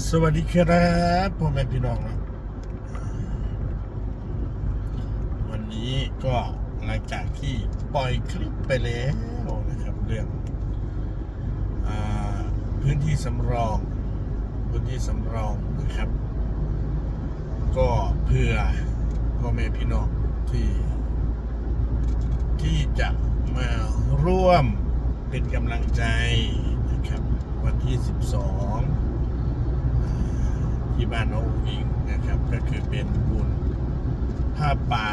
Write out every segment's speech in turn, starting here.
สวัสดีครับพ่อแม่พี่น้องนะวันนี้ก็หลังจากที่ปล่อยคลิปไปแล้วนะครับเรื่องอพื้นที่สำรอง พื้นที่สำรองนะครับ ก็เพื่อพ่อแม่พี่น้องที่ ที่จะมาร่วมเป็นกำลังใจนะครับ วันที่ 12 ที่บ้านน้องอุ๋งอิงนะครับ ก็คือเป็นบุญผ้าป่า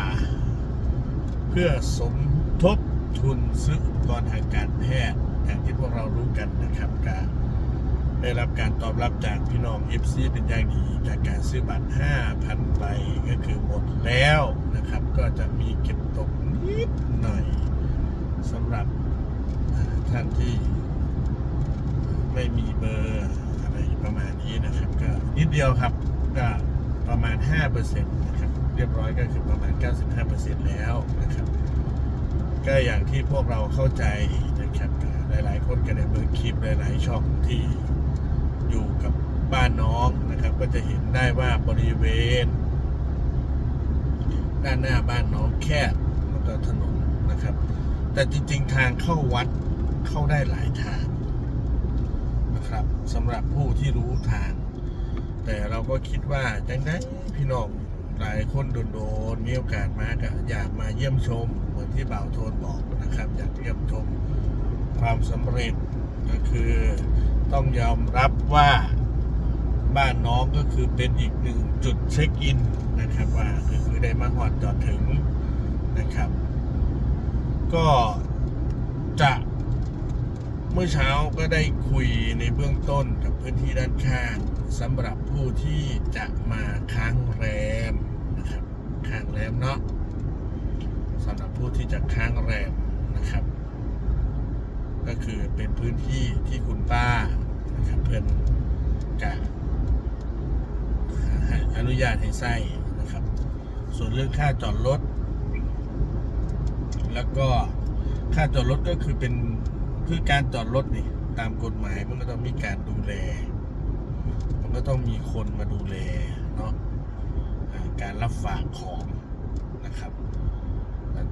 เพื่อสมทบทุนซื้ออุปกรณ์ทางการแพทย์อย่างที่พวกเรารู้กันนะครับการได้รับการตอบรับจากพี่น้อง FC เป็นอย่างดีจากการซื้อบัตร 5,000 ใบก็คือหมดแล้วนะครับ ก็จะมีเก็บตกนิดหน่อยสำหรับท่านที่ไม่มีเบอร์ อะไรประมาณนี้นะครับก็นิดเดียวครับก็ประมาณ 5%นะครับเรียบร้อยก็คือประมาณ 95%แล้วนะครับก็อย่างที่พวกเราเข้าใจนะครับหลายๆ คนก็ได้เบอร์คลิปหลายๆช่องที่อยู่กับบ้านน้องนะครับ ก็จะเห็นได้ว่าบริเวณ ด้านหน้าบ้านน้องแคบแล้วก็ถนนนะครับ แต่จริง ๆ ทางเข้าวัดเข้าได้หลายทาง สำหรับผู้ที่รู้ทาง แต่เราก็คิดว่าจังได้พี่น้องหลายคนโดนๆมีโอกาสมาก็อยากมาเยี่ยมชม เหมือนที่บ่าวโทนบอกนะครับ อยากเยี่ยมชมความสำเร็จก็คือต้องยอมรับว่าบ้านน้องก็คือเป็นอีกหนึ่งจุดเช็คอินนะครับว่าคือได้มาหอดจอดถึงนะครับ ก็จะ เมื่อเช้าก็ได้คุยในเบื้องต้นกับพื้นที่ด้านข้างสำหรับผู้ที่จะมาค้างแรมนะครับค้างแรมเนาะสำหรับผู้ที่จะค้างแรมนะครับ ก็คือเป็นพื้นที่ที่คุณป้านะครับเพื่อนกะอนุญาตให้ใส่นะครับ ส่วนเรื่องค่าจอดรถ แล้วก็ค่าจอดรถก็คือเป็น คือการจอดรถนี่ ตามกฎหมายมันก็ต้องมีการดูแล มันก็ต้องมีคนมาดูแลเนาะการรับฝากของนะครับแล้ว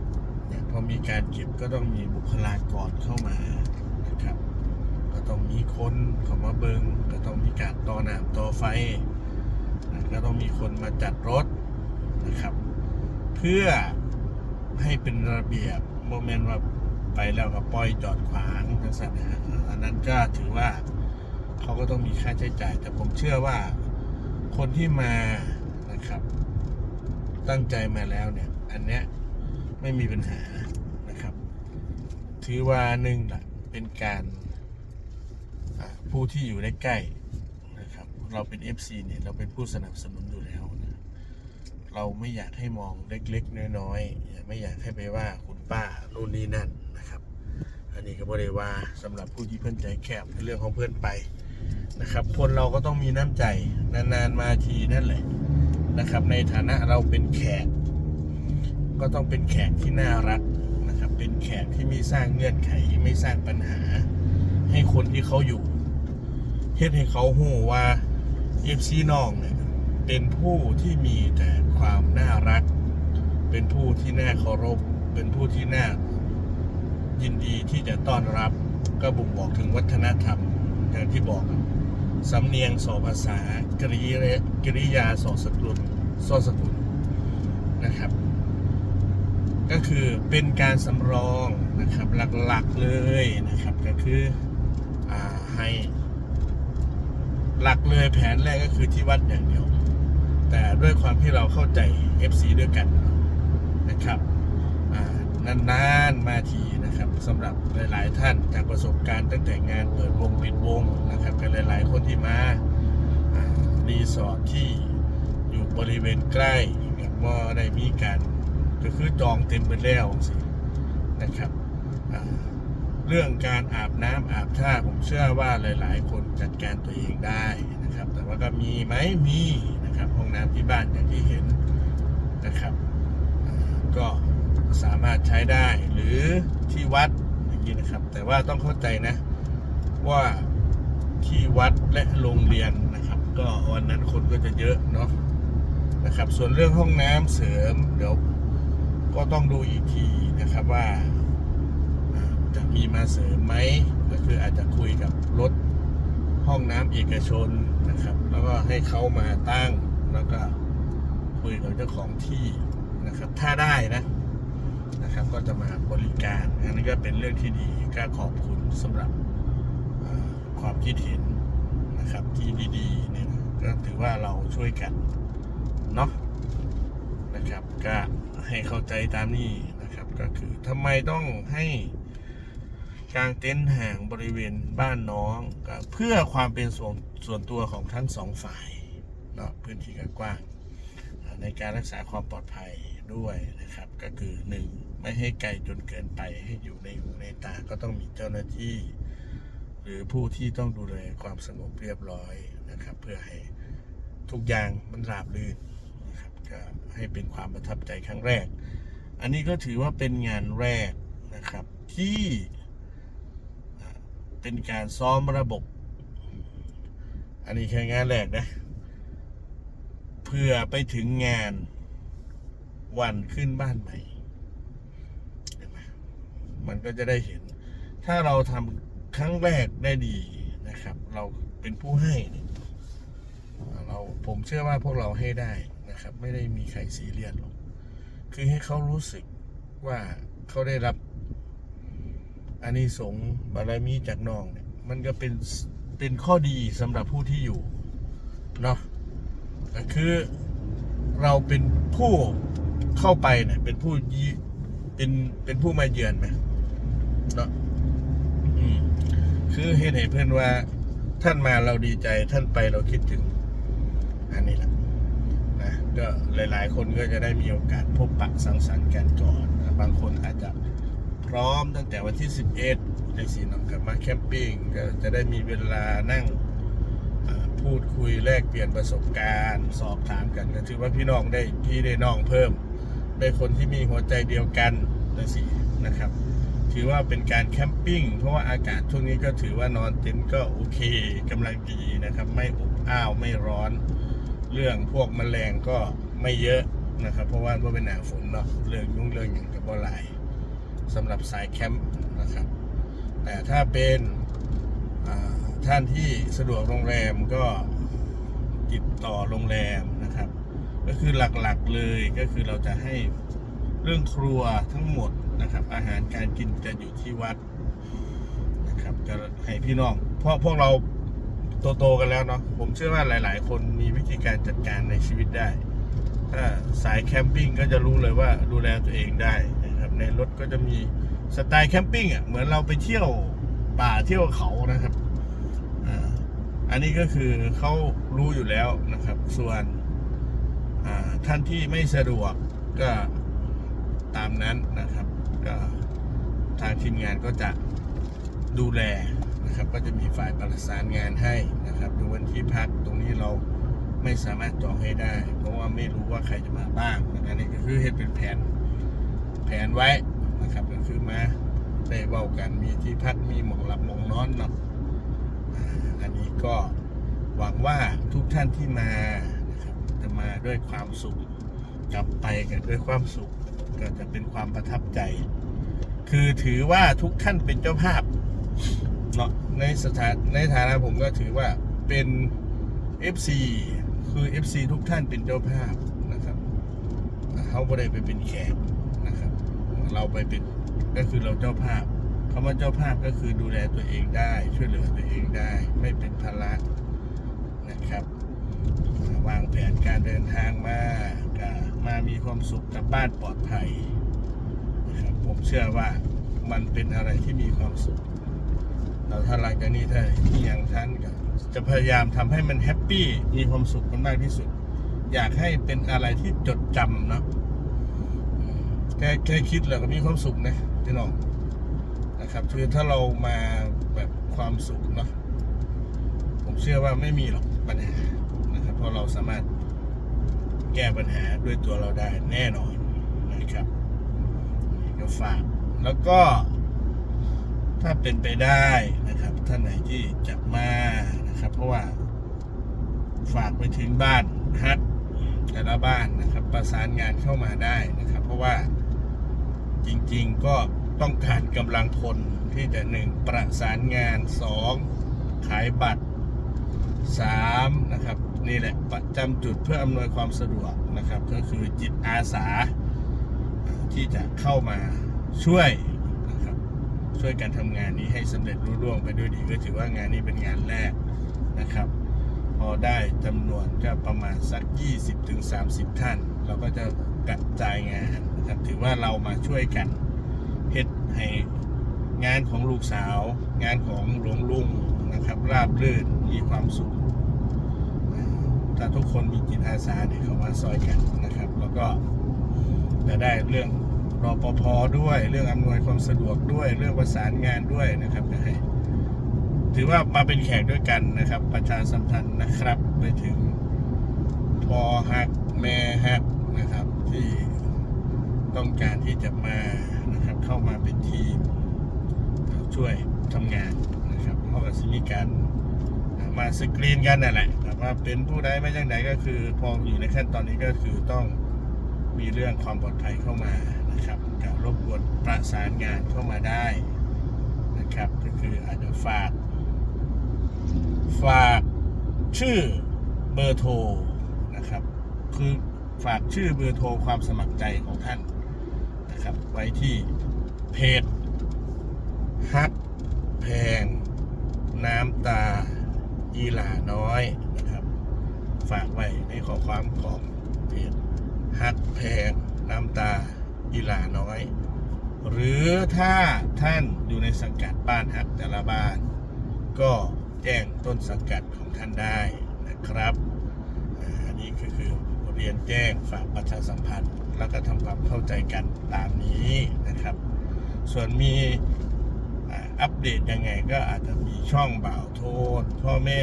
พอมีการเก็บก็ต้องมีบุคลากรเข้ามานะครับ ก็ต้องมีคนเข้ามาเบิงก็ต้องมีการต่อหน้ำต่อไฟก็ต้องมีคนมาจัดรถนะครับ เพื่อให้เป็นระเบียบโมเมนต์ว่า ไปแล้วก็ปล่อยจอดขวางจังสันะฮะอันนั้นก็ถือว่าเขาก็ต้องมีค่าใช้จ่าย แต่ผมเชื่อว่าคนที่มานะครับ ตั้งใจมาแล้วเนี่ย อันเนี้ยไม่มีปัญหานะครับ ถือว่าหนึ่งละเป็นการผู้ที่อยู่ใกล้นะครับ เราเป็น FC เนี่ย เราเป็นผู้สนับสนุนอยู่แล้วนะเราไม่อยากให้มองเล็กๆ น้อยๆ ไม่อยากให้ไปว่าคุณ ป้านู่นนี่นั่นนะครับ อันนี้ก็บริว่าสำหรับผู้ที่เพื่อนใจแคบในเรื่องของเพื่อนไปนะครับ คนเราก็ต้องมีน้ำใจนานๆมาทีนั่นแหละนะครับ ในฐานะเราเป็นแขก ก็ต้องเป็นแขกที่น่ารักนะครับ เป็นแขกที่ไม่สร้างเงื่อนไขไม่สร้างปัญหา ให้คนที่เขาอยู่เฮ็ดให้เขาหูว่าเอฟซีน้องเนี่ยเป็นผู้ที่มีแต่ความน่ารัก เป็นผู้ที่น่าเคารพ เป็นผู้ที่น่ายินดีที่จะต้อนรับ ก็บ่งบอกถึงวัฒนธรรมอย่างที่บอกสำเนียงสอภาษา กริยากริยาสอสกุลสอสกุลนะครับ ก็คือเป็นการสำรองนะครับหลักๆเลยนะครับก็คืออให้หลักเลยแผนแรกก็คือที่วัดอย่างเดียว แต่ด้วยความที่เราเข้าใจ FC ด้วยกันนะครับ นานๆมาทีนะครับสำหรับหลาย ๆ ท่านจากประสบการณ์ตั้งแต่งานเปิดวงปิดวงนะครับกับหลาย ๆ คนที่มารีสอร์ทที่อยู่บริเวณใกล้กับว่าได้มีการก็คือจองเต็มไปแล้วสินะครับเรื่องการอาบน้ำอาบท่าผมเชื่อว่าหลาย ๆ คนจัดการตัวเองได้นะครับ แต่ว่าก็มีไหมมีนะครับห้องน้ำที่บ้านอย่างที่เห็นนะครับก็ สามารถใช้ได้หรือที่วัดอย่างนี้นะครับ แต่ว่าต้องเข้าใจนะว่าที่วัดและโรงเรียนนะครับ ก็วันนั้นคนก็จะเยอะเนาะนะครับ ส่วนเรื่องห้องน้ำเสริม เดี๋ยวก็ต้องดูอีกทีนะครับว่าจะมีมาเสริมไหมก็คืออาจจะคุยกับรถห้องน้ำเอกชนนะครับ แล้วก็ให้เขามาตั้งแล้วก็คุยกับเจ้าของที่นะครับ ถ้าได้นะ นะครับ ก็จะมาบริการอันนี้ก็เป็นเรื่องที่ดีก็ขอบคุณสำหรับความคิดเห็นนะครับที่ดีๆเนี่ยก็ถือว่าเราช่วยกันเนาะนะครับก็ให้เข้าใจตามนี้นะครับก็คือทำไมต้องให้กางเต็นท์ห่างบริเวณบ้านน้องเพื่อความเป็นส่วนส่วนตัวของทั้งสองฝ่ายเนาะพื้นที่ก็กว้าง ในการรักษาความปลอดภัยด้วยนะครับ ก็คือหนึ่ง ไม่ให้ไกลจนเกินไปให้อยู่ในหูในตาก็ต้องมีเจ้าหน้าที่ หรือผู้ที่ต้องดูแลความสงบเรียบร้อยนะครับ เพื่อให้ทุกอย่างมันราบรื่นนะครับก็ให้เป็นความประทับใจครั้งแรก อันนี้ก็ถือว่าเป็นงานแรกนะครับที่เป็นการซ้อมระบบ อันนี้แค่งานแรกนะเพื่อไปถึงงานวันขึ้นบ้านใหม่ มันก็จะได้เห็น ถ้าเราทำครั้งแรกได้ดีนะครับ เราเป็นผู้ให้เนี่ยเราผมเชื่อว่าพวกเราให้ได้นะครับ ไม่ได้มีใครซีเรียสหรอกคือให้เขารู้สึกว่าเขาได้รับอานิสงส์บารมีจากน้องเนี่ยมันก็เป็นเป็นข้อดีสำหรับผู้ที่อยู่เนาะคือเราเป็นผู้เข้าไปเนี่ยเป็นผู้ยีเป็นเป็นผู้มาเยือนไหม เนาะอืมคือเห็นให้เพื่อนว่า ท่านมาเราดีใจท่านไปเราคิดถึง อันนี้แหละนะก็หลาย ๆ คนก็จะได้มีโอกาสพบปะสังสรรค์กันก่อนนะบางคนอาจจะพร้อมตั้งแต่วันที่ 11ในสีน้องกับมาแคมปิ้งก็จะได้มีเวลานั่งพูดคุยแลกเปลี่ยนประสบการณ์ สอบถามกันก็ถือว่าพี่น้องได้พี่ได้น้องเพิ่ม ได้คนที่มีหัวใจเดียวกันนะสินะครับ ถือว่าเป็นการแคมปิ้งเพราะว่าอากาศช่วงนี้ก็ถือว่านอนเต็นท์ก็โอเคกำลังดีนะครับ ไม่อบอ้าวไม่ร้อน เรื่องพวกแมลงก็ไม่เยอะนะครับ เพราะว่าก็เป็นหนาฝนเนาะเรื่องยุ่งเรื่องอย่างกับบ่หลายสำหรับสายแคมป์นะครับ แต่ถ้าเป็นท่านที่สะดวกโรงแรมก็ติดต่อโรงแรมนะครับ ก็คือหลักๆเลยก็คือเราจะให้ เรื่องครัวทั้งหมดนะครับ อาหารการกินจะอยู่ที่วัดนะครับจะให้พี่น้องเพราะพวกเราโตๆกันแล้วเนาะผมเชื่อว่าหลาย ๆ คนมีวิธีการจัดการในชีวิตได้ ถ้าสายแคมปิ้งก็จะรู้เลยว่าดูแลตัวเองได้นะครับในรถก็จะมีสไตล์แคมปิ้งอะเหมือนเราไปเที่ยวป่าเที่ยวเขานะครับอ่าอันนี้ก็คือเขารู้อยู่แล้วนะครับ ส่วนอ่าท่านที่ไม่สะดวกก็ ตามนั้นนะครับก็ทางทีมงานก็จะดูแลนะครับ ก็จะมีฝ่ายประสานงานให้นะครับดูวันที่พักตรงนี้เราไม่สามารถจองให้ได้ เพราะว่าไม่รู้ว่าใครจะมาบ้างอันนี้ก็คือเห็นเป็นแผนแผนไว้นะครับก็คือมาได้เว้ากันมีที่พักมีหมองหลับหมองนอนนะอันนี้ก็หวังว่าทุกท่านที่มานะครับจะมาด้วยความสุขกลับไปกันด้วยความสุข ก็จะเป็นความประทับใจ คือถือว่าทุกท่านเป็นเจ้าภาพเนาะในสถานในฐานะผมก็ถือว่าเป็น FC คือ FC ทุกท่านเป็นเจ้าภาพนะครับเขาไม่ได้ไปเป็นแขกนะครับ เราไปเป็นก็คือเราเจ้าภาพคำว่าเจ้าภาพก็คือดูแลตัวเองได้ ช่วยเหลือตัวเองได้ ไม่เป็นภาระนะครับ วางแผนการเดินทางมาก็ มามีความสุขกับบ้านปลอดภัยนะครับผมเชื่อว่ามันเป็นอะไรที่มีความสุขเราถ้าหลังจากนี้ถ้าที่อยังท่านก็จะพยายามทำให้มันแฮปปี้มีความสุขกันมากที่สุด อยากให้เป็นอะไรที่จดจำเนาะแค่แค่คิดแล้วก็มีความสุขนะพี่น้องนะครับคือถ้าเรามาแบบความสุขเนาะผมเชื่อว่าไม่มีหรอกปัญหานะครับเพราะเราสามารถ แก้ปัญหาด้วยตัวเราได้แน่นอนนะครับนี่ก็ฝากแล้วก็ ถ้าเป็นไปได้นะครับ ท่านไหนที่จะมานะครับ เพราะว่าฝากไปถึงบ้านฮักแต่ละบ้านนะครับ ประสานงานเข้ามาได้นะครับ เพราะว่าจริงๆก็ต้องการกำลังพลที่จะหนึ่งประสานงานสองขายบัตร สามนะครับนี่แหละประจำจุดเพื่ออำนวยความสะดวกนะครับ ก็คือจิตอาสาที่จะเข้ามาช่วยนะครับช่วยการทำงานนี้ให้สำเร็จรุ่ร่วงไปด้วยดีก็ถือว่างานนี้เป็นงานแรกนะครับ พอได้จำนวนก็ประมาณสัก 20-30 ท่าน เราก็จะกระจายงานนะครับถือว่าเรามาช่วยกันเฮ็ดให้งานของลูกสาว งานของหลวงลุง นะครับราบรื่นมีความสุขถ้าทุกคนมีจิตอาสาเนี่ยเขามาซอยกันนะครับ แล้วก็จะได้เรื่องรอปภด้วย เรื่องอำนวยความสะดวกด้วย เรื่องประสานงานด้วยนะครับจะให้ถือว่ามาเป็นแขกด้วยกันนะครับ ประชาสัมพันธ์นะครับไปถึงพอฮักแม่ฮักนะครับ ที่ต้องการที่จะมานะครับ เข้ามาเป็นทีมช่วยทำงาน เขากับสิมีการมาสกรีนกันนั่นแหละแต่ว่าเป็นผู้ใดไม่จังใดก็คือพออยู่ในขั้นตอนนี้ก็คือต้องมีเรื่องความปลอดภัยเข้ามานะครับกับรบกวนประสานงานเข้ามาได้นะครับ ก็คืออาจจะฝาก ฝากชื่อเบอร์โทรนะครับ คือฝากชื่อเบอร์โทรความสมัครใจของท่านนะครับ ไว้ที่เพจฮักแพง น้ำตาอีหลาน้อยนะครับ ฝากไว้ในข้อความของเพจฮักแพงน้ำตาอีหลาน้อย หรือถ้าท่านอยู่ในสังกัดบ้านฮักแต่ละบ้าน ก็แจ้งต้นสังกัดของท่านได้นะครับอันนี้ก็คือเรียนแจ้งฝากประชาสัมพันธ์ แล้วก็ทำความเข้าใจกันตามนี้นะครับ ส่วนมี อัปเดตยังไงก็อาจจะมีช่องบ่าวโทษ พ่อแม่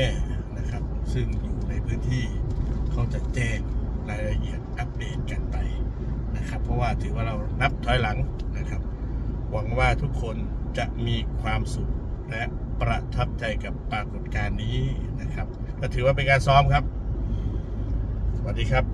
นะครับ ซึ่งอยู่ในพื้นที่เขาจะแจ้งรายละเอียดอัปเดตกันไปนะครับ เพราะว่าถือว่าเรานับถอยหลังนะครับ หวังว่าทุกคนจะมีความสุขและประทับใจกับปรากฏการณ์นี้นะครับก็ถือว่าเป็นการซ้อมครับสวัสดีครับ